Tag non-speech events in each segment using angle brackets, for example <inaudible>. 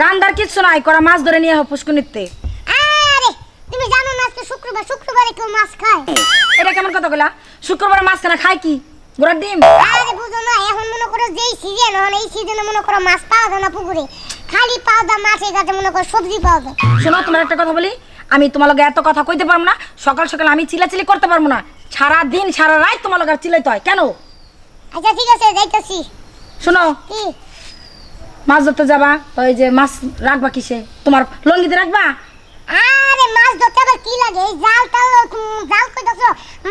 রান্দার কিচ্ছু নাই করা মাছ ধরে নিয়ে পুষ্কুনিতে তুমি জানো না শুক্রবার, শুক্রবারে কেউ মাছ খায়। এটা কেমন কথা গলা শুক্রবার মাছ কেনা খায় কি? গোড়ার ডিম? আরে বুঝো না এখন মনে করো যেই সিজন হন এই সিজনে মনে করো মাছ পাওয়া যায় না পুকুরে। খালি পাওয়া যায় মনে করো সবজি পাওয়া যায়। শোনো তোমার একটা কথা বলি। আমি তোমার লগে এত কথা কইতে পারব না সকাল সকাল আমি চিলাচিলি করতে পারব না। সারা দিন সারা রাত তোমার লগে চিলাইতে হয়। কেন? আচ্ছা ঠিক আছে যাইতেছি। শোনো কি? মাছ ধরতে যাবা ওই যে মাছ রাখবা কিসে? তোমার লঙ্গিতে রাখবা? আরে মাছ ধরতে আবার কি লাগে? এই জাল টাল জাল কইতাছ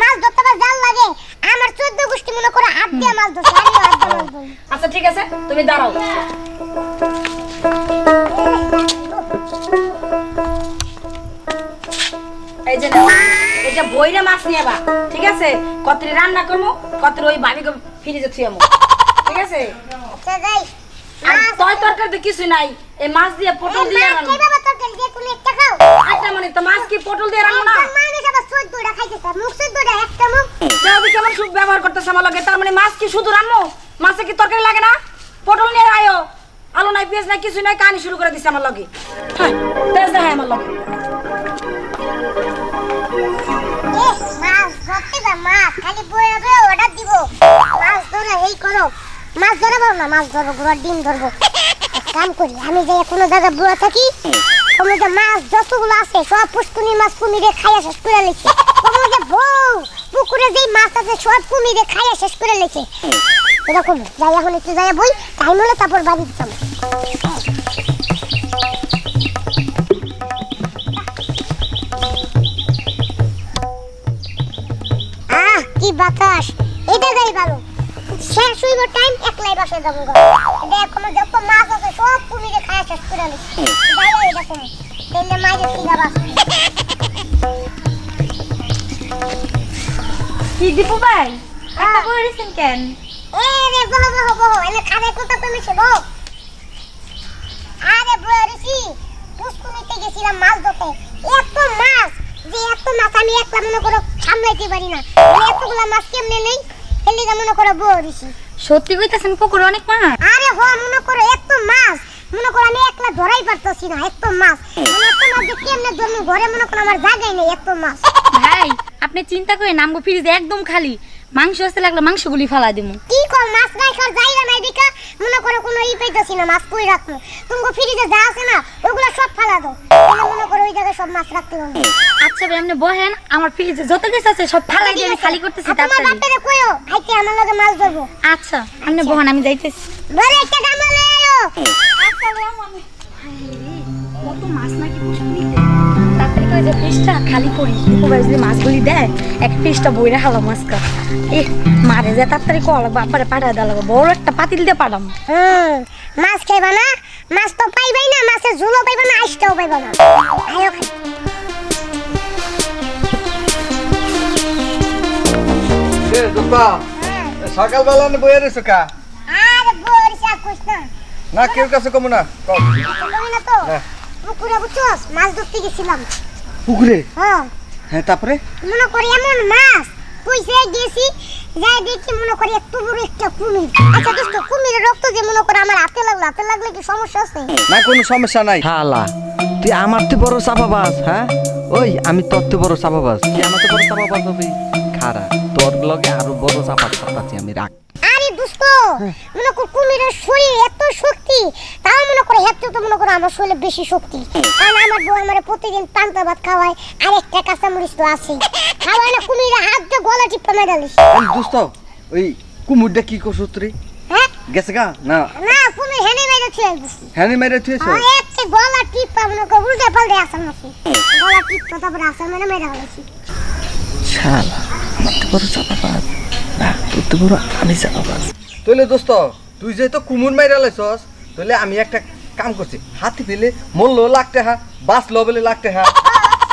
মাছ ধরতে আবার জাল লাগে আমার চোদ্দ গোষ্ঠী মনে করো হাত দিয়ে মাছ ধরছে আমিও হাত মাছ ধরি আচ্ছা ঠিক আছে তুমি দাঁড়াও। এই যে এটা বইরে মাছ নিয়ে বা ঠিক আছে? কতরি রান্না করব কতরি ওই ভাবিকে ফিরিজে থুয়ামো ঠিক আছে? আচ্ছা তয় তরকারি তো কিছুই নাই এই মাছ দিয়ে পটল দিয়ে রান্না। একটা আচ্ছা মানে তো মাছ কি পটল দিয়ে রান্না? না মুখ একটা মুখ। কেমন সুখ ব্যবহার করতেছে আমার লগে, তার মানে মাছ কি শুধু রান্নো মাছে কি তরকারি লাগে না? পটল নিয়ে আয়ো। আলু নাই, পেঁয়াজ নাই কিছু নাই, কাহিনী শুরু করে দিছে আমার লগে। হ্যাঁ দেখায় আমার লগে। মাছ খালি বয়ে অর্ডার দিব। মাছ ধরে, এই করো। মাছ ধরবো না, মাছ ধরবো ঘোড়ার ডিম ধরবো। কাম করি, আমি যে কোনো জায়গায় বুয়া থাকি কোনো যে মাছ যতগুলো আছে, সব পুষ্কুনি মাছ কুমিরে খাইয়া শেষ করে কোনো যে বউ পুকুরে যেই মাছ আছে সব কুমিরে খাইয়া শেষ করে লেছে। এরকম যাই, এখন একটু যাই বই টাইম হলে তারপর বাড়ি দিতাম আহ, কি বাতাস। এটা যাই ভালো। শেষ হইব টাইম একলাই বাসে যাব দেখ যত মাছ আছে সব কুমিরে কেন? এ রে বহ বহ বহ এনে খানে কথা তুমি বহ আরে বরিসি পুষ্কুনিতে গেছিলাম মাছ ধরতে। এত মাছ যে এত মাছ আমি একলা মনে করো সামলাইতে পারি না। এতগুলা মাছ কেমনে নেই? এলিগা মনে করো বরিসি সত্যি কইতাছেন পুকুরে অনেক মাছ? আরে হ মনে করো এত মাছ মনে করো আমি একলা ধরাই পারতেছি না এত মাছ। মানে এত মাছ যে কেমনে ধরবো ঘরে মনে করো আমার জায়গায় নেই এত মাছ। ভাই আপনি চিন্তা করে নামগো ফ্রিজে একদম খালি। মাংস আসতে লাগলে মাংসগুলি ফালা দিমু। কি কর মাছ নাই জায়গা নাই দেখা। মনে করো কোনো ই পাইতেছি না মাছ কই রাখব তুমি ফ্রিজে যা আছে না ওগুলো সব ফালা দাও। মনে করো ওই জায়গায় সব মাছ রাখতে পারব আচ্ছা ভাই আপনি বহেন আমার ফ্রিজে যত কিছু আছে সব ফালাই দিয়ে আমি খালি করতেছি তোমার তাড়াতাড়ি। বাপেরে কইও আইতে আমার লগে মাছ ধরবো। আচ্ছা আপনি বহেন আমি যাইতেছি। বলে একটা গামলা লয়ে আয়ো কত মাছ নাকি করে যে ফিশটা খালি করি দীপু ভাই যদি মাছগুলি দেয় এক ফিশটা বইরা হালা মাছ কা এ মারে যে তাড়াতাড়ি কল বাপারে পাঠা দেওয়া লাগবে বড় একটা পাতিল দিয়ে পাঠাম। হুম মাছ খাইবা না? মাছ তো পাইবাই না মাছের ঝুলও পাইবা না আইসটাও পাইবা না। আয়ো খাই সকালবেলা বইয়া রয়েছো কা? আরে বরিসা কইস না। না কেউ কাছে কমু না কম। না তো। পুকুরে বুঝছস মাছ ধরতে গেছিলাম। পুকুরে? হ্যাঁ। হ্যাঁ তারপরে? মনে করি এমন মাছ। কইছে গেছি যাই দেখি মনে করি এত বড় একটা কুমির। আচ্ছা দোস্ত কুমিরের রক্ত যে মনে করে আমার হাতে লাগল হাতে লাগলে কি সমস্যা আছে? না কোনো সমস্যা নাই। শালা তুই আমার তো বড় চাপাবাস হ্যাঁ? ওই আমি তোর তো বড় চাপাবাস তুই আমার তো বড় চাপাবাস হবি। খারা তোর লগে আরও বড় চাপা চাপাচ্ছি আমি রাখ আরে মনে কর কুমিরের শরীর এত শক্তি তাও মনে করে হেঁটে তো মনে করো আমার শরীরে বেশি শক্তি। কারণ আমার বউ আমার প্রতিদিন পান্তা ভাত খাওয়ায় আর একটা কাঁচামরিচ তো আছে খাওয়ায় না কুমিরের হাত দিয়ে গলা টিপে মেডালিস দোস্ত ওই কুমুরটা কি করছ তুই হ্যাঁ? গেছে গা? না। না কুমির হেনে মেরে গেছি। হ্যাঁ মেরে থুয়েছো আর একটা গলা টিপা মনে করো উল্টে পাল্টে আসাম আছে। গলা টিপা তারপরে আসাম মেরে মেরে হয়েছি শালা আমার তো বড় বড় তাহলে দোস্ত তুই যেহেতু কুমুর মাইরা লাইছস তাহলে আমি একটা কাম করছি। হাতি পেলে মরলো লাগতে বাঁচলো বলে লাগতে হ্যাঁ?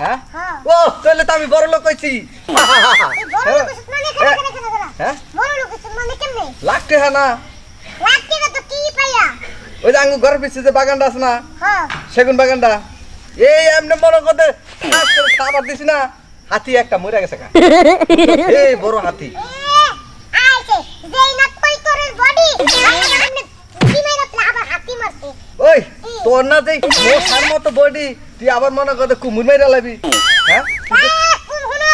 হ্যাঁ। ও তাহলে তো আমি বড় লোক হইছি। এই বড় লোক কিছু মানে হ্যাঁ মানে হ্যাঁ? না। ওই যে আঙ্গুর ঘরের পিছিয়ে যে বাগানটা আছে না? হ্যাঁ। সেগুন বাগানটা। এই এমনি মনে করতে খাবার দিছি না। হাতি একটা মরে গেছে গা। <laughs> এই বড় হাতি। আইছে যেই না কই তোরের বডি আবার হাতি মারছে ওই তোর না যে মশার মতো বডি তুই আবার মনে করতে কুমুর মেরে লাবি। হ্যাঁ? আহ, কোন হুনো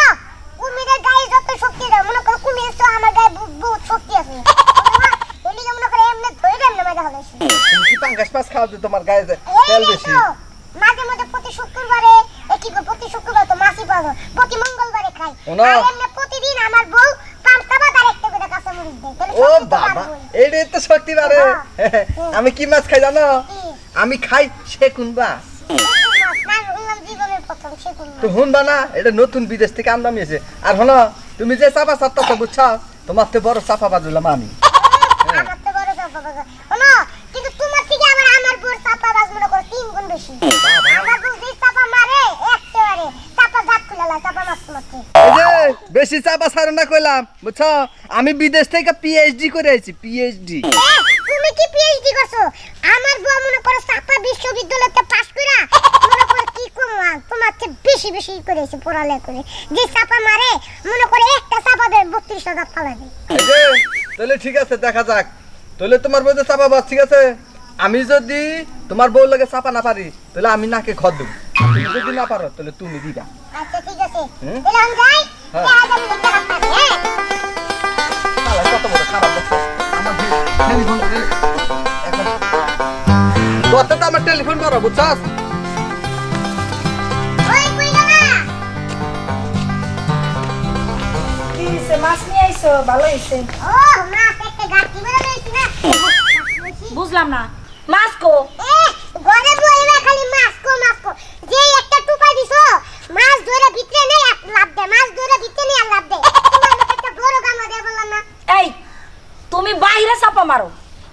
কুমিরের গায়ে যত শক্তি দেয় মনে করো কুমিরের তো আমার গায়ে বহুত শক্তি আছে। এলিগে মনে করে এমনি ধরে এমনি মেরে হলাইছে তুমি পাঙ্গাস মাছ খাওয়া তোমার গায়ে তেল বেশি। মাঝে মাঝে প্রতি শুক্রবারে কি প্রতি শুক্রবার তো প্রতি মঙ্গলবারে খাই। আর এমনি প্রতিদিন আমার বউ পান্তা ভাত আর একটা করে কাঁচা মরিচ দেয় তাহলে ও বাবা। এইটাই তো শক্তি হ্যাঁ। <laughs> আমি কি মাছ খাই জানো? আমি খাই সেকুন বা তো শুনবা না এটা নতুন বিদেশ থেকে আমদামি এসে আর হলো তুমি যে চাপা চাপটা বুঝছ? তোমার তো বড় চাপা বাজলাম আমি <laughs> হ্যাঁ। আমার তো বড় চাপা বাজ। শোনো, কিন্তু তোমার থেকে আমার আমার বউর চাপা বাজ মনে করো তিন গুণ বেশি। আমার বউ যে চাপা মারে, একেবারে চাপা দাঁত খুলে লাই, চাপা মারতে মারতে। এই যে বেশি চাপা ছাড়ো না কইলাম বুঝছ? আমি বিদেশ থেকে পিএইচডি করে আইছি পিএইচডি তুমি কি PhD করছ? আমার বউ মনে করো চাপা বিশ্ববিদ্যালয়তে কইরা, মনে করো কি কমু তোমার চেয়ে বেশি বেশি করেছে পড়ালেখা করে। যে চাপা মারে মনে করে একটা চাপা দেয় বত্রিশ হাজার ফালা দেয়। তাহলে ঠিক আছে দেখা যাক। তাহলে তোমার বউ যে চাপা বাজ ঠিক আছে? আমি যদি তোমার বউ লাগে চাপা না পারি তাহলে আমি নাকে খদ দেবো। যদি না পারো তাহলে তুমি দিবা। আচ্ছা ঠিক আছে। হ্যাঁ। হ্যাঁ? কত টেলিফোন তোতে তো আমার টেলিফোন করো বুঝছস? ওই কই গেলা কি হইছে? মাছ নিয়ে আইছো? ভালো হয়েছে ও মাছ একটা গাছি বলে লইছি না। বুঝলাম না। মাছ কো? ঘরে বইরা খালি মাছ কো মাছ কো। যে একটা টুপা দিছো মাছ ধরে ভিতরে নেই লাভ দে মাছ ধরে ভিতরে নেই দে একটা বড় গামলা দিয়ে বললাম না। এই তুমি বাইরে চাপা মারো।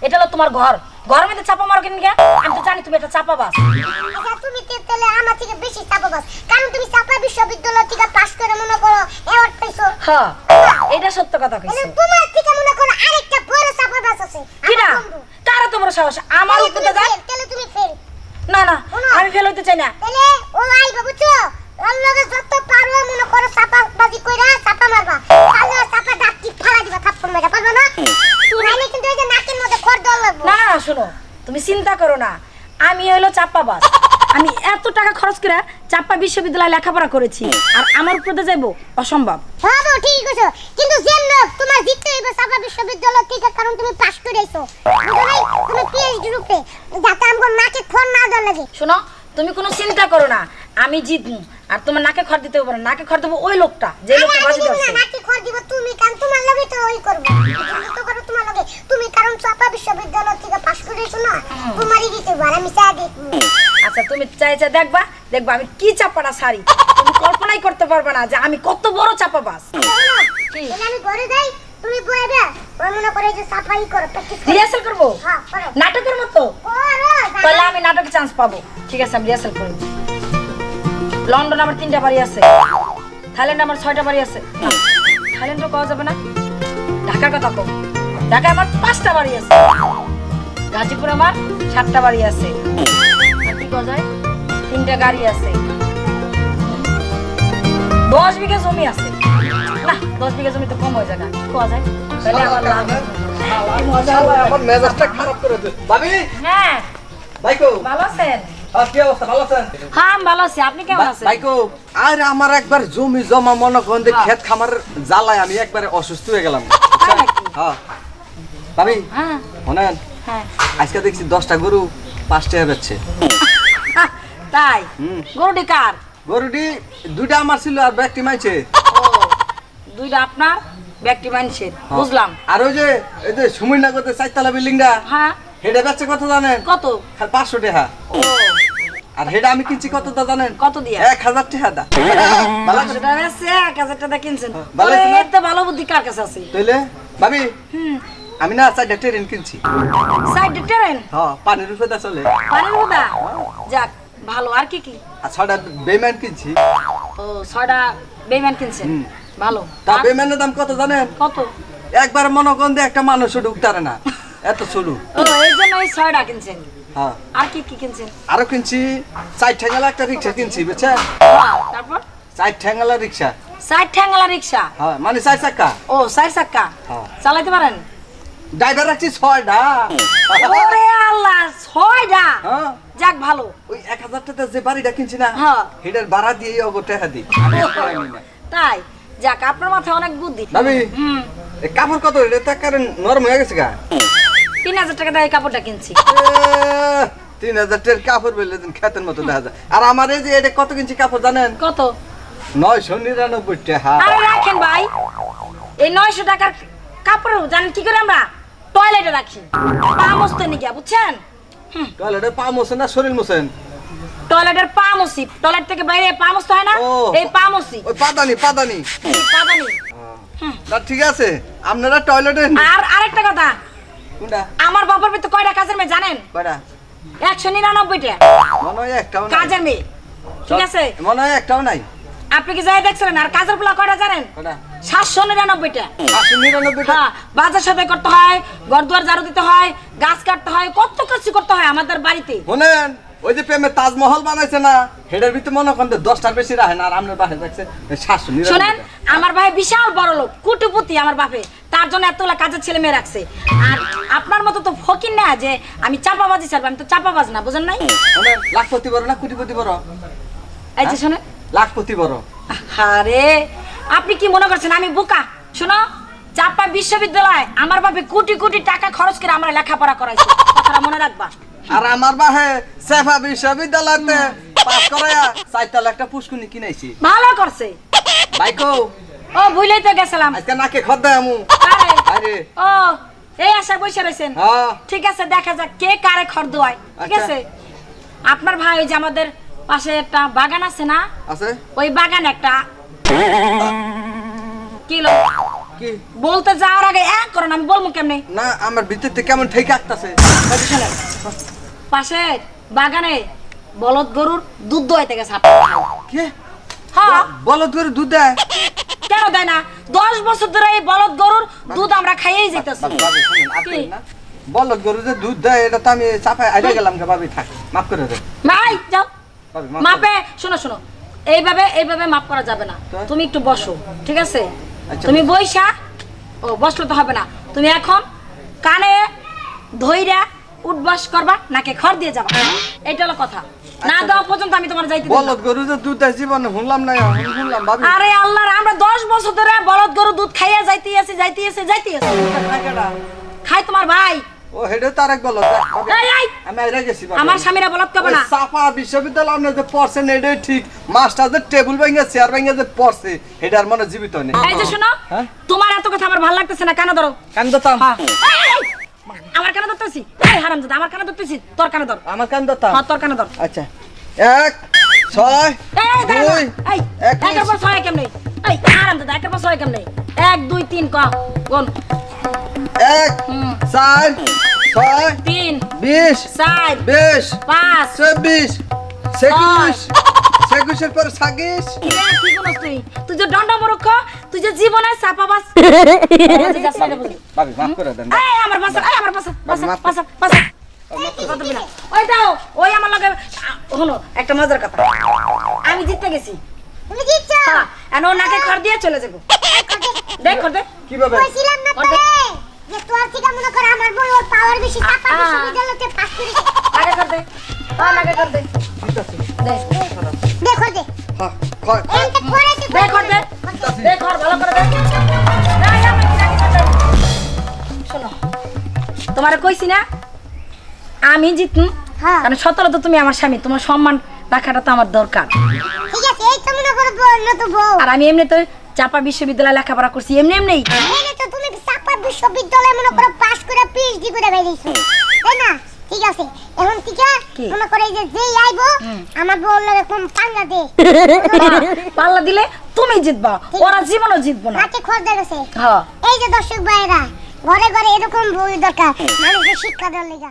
এটা হলো তোমার ঘর। ঘরের মধ্যে চাপা মারো কেন আমি তো জানি তুমি একটা চাপা বাস আচ্ছা তুমি তো তাহলে আমার থেকে বেশি চাপাবাস কারণ তুমি চাপা বিশ্ববিদ্যালয় থেকে পাশ করে মনে করো অ্যাওয়ার্ড পাইছো। হ্যাঁ এটা সত্য কথা কইছো। তোমার থেকে মনে করো আরেকটা বড় চাপাবাস আছে। কিনা কারা তোমার সাহস? আমার উপরে fail, তাহলে তুমি ফেল না না। আমি ফেল হইতে চাই না। তাহলে ও আইবা বুঝছ ওর লগে যত পারো মনে করো চাপা বাজি কইরা চাপা মারবা। তাহলে চাপা দাঁত টিপ ফালা দিবা থাপ্পড় মেরে পারবা না? নাইলে কিন্তু এই যে নাকের মধ্যে খড় দেওয়া লাগবে। না না শোনো তুমি চিন্তা করো না। আমি হলো চাপ্পা বাস আমি এত টাকা খরচ করে চাপ্পা বিশ্ববিদ্যালয়ে লেখাপড়া করেছি আর আমার উপরে যাইবো অসম্ভব। হ্যাঁ বউ, ঠিক আছে কিন্তু যেন তোমার জিততে হইবে চাপা বিশ্ববিদ্যালয় থেকে কারণ তুমি পাশ করেছ বুঝো নাই? তুমি পিএইচডি রূপে যাতে আমগো নাকে খড় না দেওয়া লাগে। শোনো তুমি কোনো চিন্তা করো না আমি জিতবো। আর তোমার নাকে খড় দিতে না নাকে খড় দেবো ওই লোকটা যে লোকটা বাজি না, নাকে খড় দিব তুমি কারণ তোমার লগে তো ওই করব। তুমি তো করো তোমার লগে। তুমি কারণ চাপা বিশ্ববিদ্যালয় থেকে পাশ করেছ না তোমারই দিতে আর আমি চা দেখব আচ্ছা তুমি চাই চাই দেখবা দেখবা আমি কি চাপাটা সারি। তুমি কল্পনাই করতে পারবে না যে আমি কত বড় চাপা বাস কি? আমি ঘরে যাই তুমি বয়ে দে। ওই মনে করে যে সাফাই করো প্র্যাকটিস রিহার্সাল করব? হ্যাঁ করো। নাটকের মতো? করো তাহলে আমি নাটকে চান্স পাবো। ঠিক আছে আমি রিহার্সাল করব লন্ডন আমার তিনটা বাড়ি আছে। থাইল্যান্ড আমার ছয়টা বাড়ি আছে। থাইল্যান্ডও পাওয়া যাবে না। ঢাকার কথা কম ঢাকায় আমার পাঁচটা বাড়ি আছে। গাজীপুর আমার সাতটা বাড়ি আছে। কি কওয়া যায়? তিনটা গাড়ি আছে। দশ বিঘা জমি আছে। দশ বিঘা জমি তো কম হয়ে যায় না কি যায়? তাহলে আমার লাভ আমার মেজাজটা খারাপ করে দে। ভাবি? হ্যাঁ। ভাইকো? ভালো আছেন? হ্যাঁ আমার একবার জমি জমা মনে করেন যে ক্ষেত খামার জ্বালায় আমি একবারে অসুস্থ হয়ে গেলাম? <laughs> হ্যাঁ। ভাবি হ্যাঁ। শোনেন হ্যাঁ। আজকে দেখছি দশটা গরু পাঁচটা বেচছে। তাই। গরুটি কার? গরুটি দুইটা আমার ছিল আর ব্যক্তি মাইছে। দুইটা আপনার ব্যক্তি মানুষের বুঝলাম। আর ওই যে এই যে সুমিনা করতে চারতলা বিল্ডিংটা হ্যাঁ। হেটা বেচছে কত জানেন? কত? খালি পাঁচশো টাকা। আর হেটা আমি কিনছি কত তা জানেন? কত দিয়া? এক হাজার টাকা দা ভালো টাকা বেচছে, এক হাজার টাকা কিনছেন। ভালো ওরে, এতে ভালো বুদ্ধি কার কাছে আছে? তাইলে ভাবি হুম। আমি না চারটা ট্রেন কিনছি। Side train? হ্যাঁ পানির উপরে দা চলে। পানির বোদা যাক ভালো। আর কি কি? আর ছটা বেমান কিনছি। ও ছয়টা বেমান কিনছেন। ভালো। তা বেমানের দাম কত জানেন? কত? একবার মনে করেন যে একটা মানুষ ঢুকতারে না। এত ছোট ও এই জন্য এই ছয়টা কিনছেন। হ্যাঁ। আর কি কি কিনছেন? আরও কিনছি। চার ঠ্যাঙ্গালা একটা রিক্সা কিনছি বুঝছেন? হ্যাঁ, তারপর? চার ঠ্যাঙ্গালা রিক্সা। চার ঠ্যাঙ্গলা রিক্সা? হ্যাঁ মানে চার চাক্কা। ও চার চাক্কা? হ্যাঁ। চালাইতে পারেন? ড্রাইভার রাখছি ছয়টা। ওরে আল্লাহ ছয়টা? হ্যাঁ। যাক ভালো। ওই এক হাজার টাকা যে বাড়িটা কিনছি না হ্যাঁ। সেটার ভাড়া দিয়ে অগো টাকা দিই। তাই? যাক আপনার মাথায় অনেক বুদ্ধি। ভাবি কাপড় কত? এটা তো কারণ নরম হয়ে গেছে গা। তিন হাজার টাকা দিয়ে কাপড়টা কিনছি। তিন হাজার টাকার কাপড় বেলে দিন খেতের মতো দেখা যায়। আর আমার এই যে এটা কত কিনছি কাপড় জানেন? কত? নয়শো নিরানব্বই টাকা। আরে রাখেন ভাই। এই নয়শো টাকার কাপড় জানেন কি করে আমরা? টয়লেটে রাখি। পা মস্তে নিয়ে বুঝছেন? টয়লেটে পা মোছেন না শরীর মোছেন? টয়লেটের পা মসি টয়লেট থেকে বাইরে পা মস্ত হয় না? ও। এই পা মসি ওই পাদানি পাদানি। এই পাদানি। না ঠিক আছে। আপনারা টয়লেটে আর আরেকটা কথা। কোনটা? আমার বাবার ভিতরে কয়টা কাজের মেয়ে জানেন? কয়টা? একশো নিরানব্বইটা। মনে হয় একটাও নাই। কাজের মেয়ে। ঠিক আছে? মনে হয় একটাও নাই। আপনি কি যাই দেখছিলেন? আর কাজের পোলা কয়টা জানেন? কয়টা? সাতশো নিরানব্বইটা। পাঁচশো নিরানব্বই হ্যাঁ বাজার সাথে করতে হয় ঘর দুয়ার ঝাড়ু দিতে হয় গাছ কাটতে হয় কত কিছু করতে হয় আমাদের বাড়িতে। শোনেন ওই যে প্রেমে তাজমহল বানাইছে না হেডের ভিতরে মনে করেন দশটার বেশি রাখে না আর আপনার বাসায় থাকছে সাতশো শোনেন আমার ভাই বিশাল বড় লোক কুটিপুতি আমার বাপে। তার জন্য এতগুলা কাজের ছেলে মেয়ে রাখছে। আর আপনার মতো তো ফকির না যে আমি চাপাবাজি ছাড়বো আমি তো চাপাবাজ না বুঝেন নাই? লাখপতি বড় না কোটিপতি বড়? এই যে শোনেন। লাখপতি বড়। আরে আপনি কি মনে করছেন আমি বোকা? শোনো চাপা বিশ্ববিদ্যালয় আমার বাপে কোটি কোটি টাকা খরচ করে আমরা লেখাপড়া করাইছে। কথাটা মনে রাখবা। আর আমার বাহে সেফা বিশ্ববিদ্যালয়তে পাস করায়া চারতলা একটা পুষ্কুনি কিনাইছি। ভালো করছে। বাইকো ও ভুলেই তো গেছিলাম। আজকে নাকে খদ দেয় আমু। আরে আরে ও এই আশা বসে রয়েছেন হ্যাঁ ঠিক আছে দেখা যাক কে কারে খড় দোয়ায়। ঠিক আচ্ছা। আছে? আপনার ভাই ওই যে আমাদের পাশে একটা বাগান আছে না? আছে। ওই বাগান একটা। কি লো? কি? বলতে যাওয়ার আগে এক করেন আমি বলব কেমনে? না আমার ভিতর থেকে কেমন ঠেকে আসতেছে পাশে বাগানে বলদ গরুর দুধ দোয়াইতে গেছে। কে? হ্যাঁ বলদ গরুর দুধ দেয়? কেন দেয় না? দশ বছর ধরে এই বলদ গরুর দুধ আমরা খাইয়েই যেতেছি। বলদ গরু যে দুধ দেয় এটা তো আমি চাপায় আইডে গেলাম গে ভাবি থাক মাফ করে দেন। ভাই যাও। মাপে শোনো শোনো। এইভাবে এইভাবে মাপ করা যাবে না। তুমি একটু বসো ঠিক আছে? আচ্ছা। তুমি বইসা ও বসলে তো হবে না। তুমি এখন কানে ধইরা উঠবাস করবা নাকি খড় দিয়ে যাবা। এটা হলো কথা। না আচ্ছা। দেওয়া পর্যন্ত আমি তোমার যাইতে। বলদ গরু যে দুধ জীবনে শুনলাম না শুনলাম ভাবি। আরে আল্লাহর আমরা দশ বছর ধরে বলদ গরু দুধ খাইয়া যাইতে আছে যাইতে আছে যাইতে আছে। খাই তোমার ভাই। ও হেডে তার এক বলদ আমি গেছি আমার স্বামীরা বলদ ওই না। চাপা বিশ্ববিদ্যালয় আপনি যে পড়ছেন এটাই ঠিক। মাস্টার যে টেবিল ভেঙে চেয়ার ভেঙে যে পড়ছে আর মনে জীবিত নেই। এই যে শোনো হ্যাঁ? তোমার এত কথা আমার ভালো লাগতেছে না কেন ধরো? কান দতাম হ্যাঁ। আমার কানে ধরতেছি এই হারাম আমার কানে ধরতেছি তোর কানে ধর আমার কান দতাম হ্যাঁ তোর কানে ধর আচ্ছা এক ছয় দুই। এই। একের পর ছয় কেমনে? এই, আরাম দাদা, একের পর ছয় কেমনে? এক, দুই, তিন, ক, গুন। এক হুম। চার ছয় তিন, বিশ চার, বিশ পাঁচ। চব্বিশ সেকুশ সেকুশের পর এ, কি গুনস তুই? তুই যে দণ্ডমূর্খ, তুই যে জীবনে রে বুঝলি? ভাবি মাফ করে দেন এই, আমার বাসা, এই, আমার বাসা, বাসা, কর। বাসা, বাসা। কথা বলি না। ওই দাও, ওই আমার লগে, হলো, একটা মজার কথা আমি জিততে গেছি তুমি দিচ্ছ হ্যাঁ, এখন ও নাকে খড় দিয়ে চলে যাব দেখ খড় দে কীভাবে কইছিলাম না তোরে যে তোর থেকে মনে কর আমার বই ওর পাওয়ার বেশি টাকা আ, আ। বিশ্ববিদ্যালয়তে পাস করে আগে খড় দে হ্যাঁ নাকে খড় দে ঠিক আছে দে দেখো দে হ্যাঁ দে দে। দে। ভালো করে দে। শোনো তোমারে কইছি না আমি জিতুম। হ্যাঁ। কারণ সতেরো তো তুমি আমার স্বামী তোমার সম্মান রাখাটা তো আমার দরকার। ঠিক আছে এই তো মনে করো বউ বউ। আর আমি এমনি তো চাপা বিশ্ববিদ্যালয়ে লেখাপড়া করছি এমনি এমনি। এই তো তুমি চাপা বিশ্ববিদ্যালয়ে মনে করো পাস করে পিএইচডি করে বেরিয়েছো তাই না? ঠিক আছে। এখন ঠিক কি? মনে করে যে যেই আইবো আমার বউ লাগে কোন পাঙ্গা দে। <laughs> পাল্লা দিলে তুমি জিতবা। ওরা জীবনও জিতবো না। আজকে খোঁজ দেখেছে হ্যাঁ। এই যে দর্শক ভাইরা ঘরে ঘরে এরকম বই দরকার। মানুষের শিক্ষা দেওয়ার লেগে।